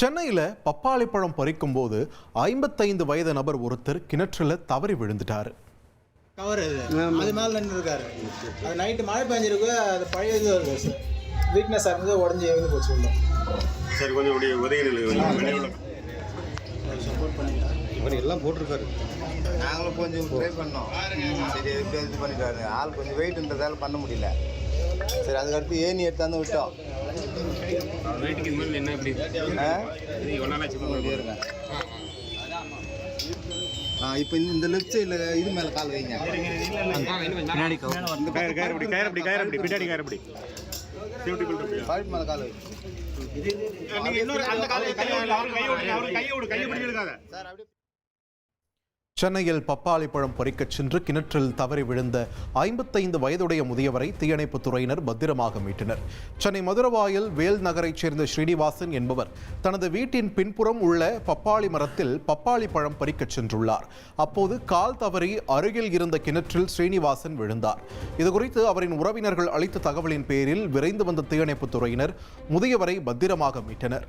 சென்னையில் பப்பாளி பழம் பறிக்கும் போது ஐம்பத்தைந்து வயது நபர் ஒருத்தர் கிணற்றில் தவறி விழுந்துட்டாரு. கவர் அது. மேலே நின்று இருக்காரு அது நைட்டு மழை பெஞ்சிருக்கு அது பழைய இது வருது சார் வீக்னஸாக இருந்தது உடஞ்சி எழுந்து போச்சு உள்ள. சரி கொஞ்சம் உடைய உதயநிலை இவர் எல்லாம் போட்டிருக்காரு. நாங்களும் கொஞ்சம் ட்ரை பண்ணோம். சரி எப்படி இது பண்ணிட்டாரு? ஆள் கொஞ்சம் வெயிட்ன்றதால பண்ண முடியல. சரி அதுக்கடுத்து ஏணி எடுத்தாந்து விட்டோம். வீட்டுக்கு இது மாதிரி என்ன? இப்படி இருங்க. ஆ இப்போ இந்த லெஃப்ட் சைடில் இது மேலே கால் வைங்க. கயிறு கயிறு அப்படி கயிறு அப்படி கயிறு அப்படி பின்னாடி கயிறு அப்படி சேஃப்டி பாயிண்ட் மேலே கால் வை. நீங்க இன்னொரு அந்த காலை கையை விடு அவர் கையை விடு அவர் கையை விடு கையை பிடிச்சி எடுக்காத சார் அப்படியே சென்னையில் பப்பாளி பழம் சென்று கிணற்றில் தவறி விழுந்த ஐம்பத்தைந்து வயதுடைய முதியவரை தீயணைப்புத் துறையினர் பத்திரமாக மீட்டனர். சென்னை மதுரவாயில் வேல் நகரைச் சேர்ந்த ஸ்ரீனிவாசன் என்பவர் தனது வீட்டின் பின்புறம் உள்ள பப்பாளி மரத்தில் பப்பாளி பழம் பறிக்கச் சென்றுள்ளார். அப்போது கால் தவறி அருகில் இருந்த கிணற்றில் ஸ்ரீனிவாசன் விழுந்தார். இதுகுறித்து அவரின் உறவினர்கள் அளித்த தகவலின் பேரில் விரைந்து வந்த தீயணைப்புத் துறையினர் முதியவரை பத்திரமாக மீட்டனர்.